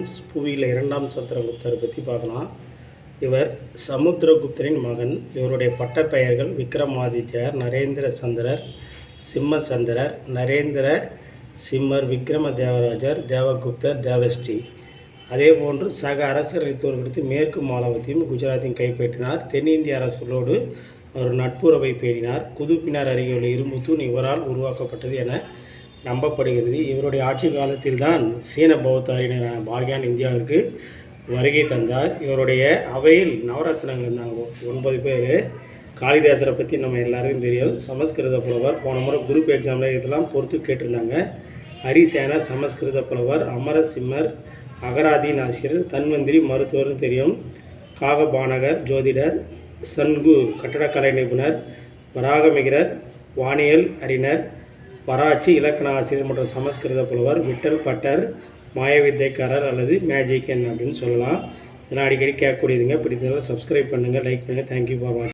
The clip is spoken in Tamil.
ஃப்ரெண்ட்ஸ் புவியில் இரண்டாம் சந்திரகுப்தரை பற்றி பார்க்கலாம். இவர் சமுத்திரகுப்தரின் மகன். இவருடைய பட்டப்பெயர்கள் விக்ரமாதித்யர் நரேந்திர சந்திரர் சிம்மசந்திரர் நரேந்திர சிம்மர் விக்ரம தேவராஜர் தேவகுப்தர் தேவஸ்ரீ. அதே போன்று சக அரசர்களை தோற்கடித்து மேற்கு மாலவத்தையும் குஜராத்தையும் கைப்பற்றினார். தென்னிந்திய அரசுகளோடு அவர் நட்புறவை பேணினார். குதுப்பினார் அருகே உள்ள இரும்புத்தூண் இவரால் உருவாக்கப்பட்டது என நம்பப்படுகிறது. இவருடைய ஆட்சி காலத்தில் தான் சீன பௌத்தாரினரான பாக்யான் இந்தியாவிற்கு வருகை தந்தார். இவருடைய அவையில் நவரத்னங்கள் இருந்தாங்க. ஒன்பது பேர். காளிதாசரை பற்றி நம்ம எல்லாருக்கும் தெரியும். சமஸ்கிருத புலவர். போன முறை குரூப் எக்ஸாமில் இதெல்லாம் பொறுத்து கேட்டிருந்தாங்க. ஹரிசேனர் சமஸ்கிருத புலவர் அமர சிம்மர் அகராதீன் ஆசிரியர் தன்வந்திரி மருத்துவர்னு தெரியும். காகபானகர் ஜோதிடர் சன்கு கட்டடக்கலை நிபுணர் வராகமிகரர் வானியல் அறிஞர் வராச்சி இலக்கண ஆசிரியர் மற்றும் சமஸ்கிருத புலவர் விட்டல் பட்டர் மாயவித்தைக்காரர் அல்லது மேஜிக்கன் அப்படின்னு சொல்லலாம். இதெல்லாம் அடிக்கடி கேட்கக்கூடியதுங்க. பிடித்ததெல்லாம் சப்ஸ்கிரைப் பண்ணுங்கள் லைக் பண்ணுங்கள் தேங்க்யூ ஃபார் வாட்சிங்